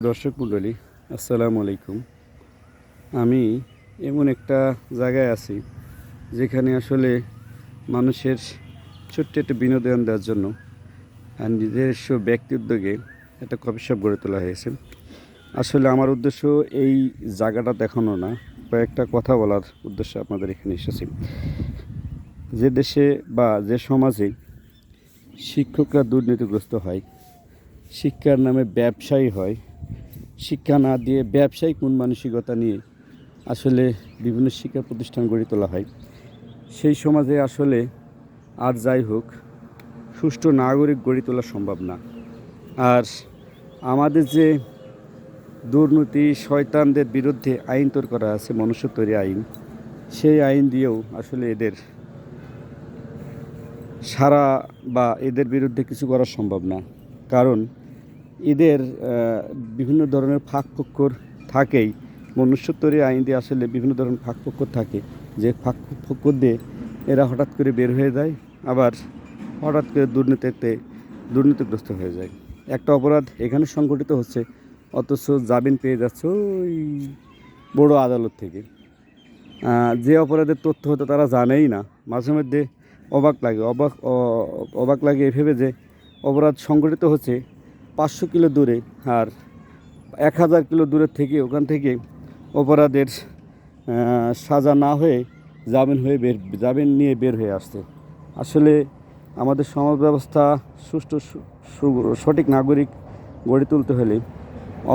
দর্শক মণ্ডলী, আসসালামু আলাইকুম। আমি এমন একটা জায়গায় আছি যেখানে আসলে মানুষের ছোট্ট একটা বিনোদন দেওয়ার জন্য আর নিজস্ব ব্যক্তি উদ্যোগে একটা কফি শপ গড়ে তোলা হয়েছে। আসলে আমার উদ্দেশ্য এই জায়গাটা দেখানো না, কয়েকটা কথা বলার উদ্দেশ্যে আপনাদের এখানে এসেছি। যে দেশে বা যে সমাজে শিক্ষকরা দুর্নীতিগ্রস্ত হয়, শিক্ষার নামে ব্যবসায়ী হয় শিক্ষা না দিয়ে ব্যবসায়িক মন মানসিকতা নিয়ে আসলে বিভিন্ন শিক্ষা প্রতিষ্ঠান গড়ে তোলা হয়। সেই সমাজে আসলে আর যাই হোক, সুষ্ঠু নাগরিক গড়ে তোলা সম্ভব না। আর আমাদের যে দুর্নীতি, শয়তানদের বিরুদ্ধে আইন তৈরি করা আছে, মনুষ্য তৈরি আইন, সেই আইন দিয়েও আসলে এদের সারা বা এদের বিরুদ্ধে কিছু করা সম্ভব না। কারণ এদের বিভিন্ন ধরনের ফাঁক ফক্কর থাকেই। মনুষ্যত্বরী আইন দিয়ে আসলে বিভিন্ন ধরনের ফাঁক ফক্কর থাকে। যে ফাঁক ফক্কর দিয়ে এরা হঠাৎ করে বের হয়ে যায়, আবার হঠাৎ করে দুর্নীতিতে, দুর্নীতিগ্রস্ত হয়ে যায়। একটা অপরাধ এখানে সংঘটিত হচ্ছে, অথচ জামিন পেয়ে যাচ্ছে ওই বড় আদালত থেকে। যে অপরাধের তথ্য হতো তারা জানেই না, মাঝে মধ্যে অবাক লাগে। অবাক অবাক লাগে এভাবে যে অপরাধ সংঘটিত হচ্ছে পাঁচশো কিলো দূরে আর এক হাজার কিলো দূরের থেকে, ওখান থেকে অপরাধের সাজা না হয়ে জামিন হয়ে বের, জামিন নিয়ে বের হয়ে আসছে। আসলে আমাদের সমাজ ব্যবস্থা সুষ্ঠু সঠিক নাগরিক গড়ে তুলতে হলে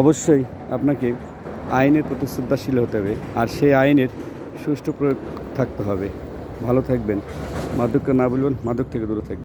অবশ্যই আপনাকে আইনের প্রতি শ্রদ্ধাশীল হতে হবে আর সেই আইনের সুষ্ঠু প্রয়োগ থাকতে হবে। ভালো থাকবেন। মাদককে না বলবেন মাদক থেকে দূরে থাকবেন।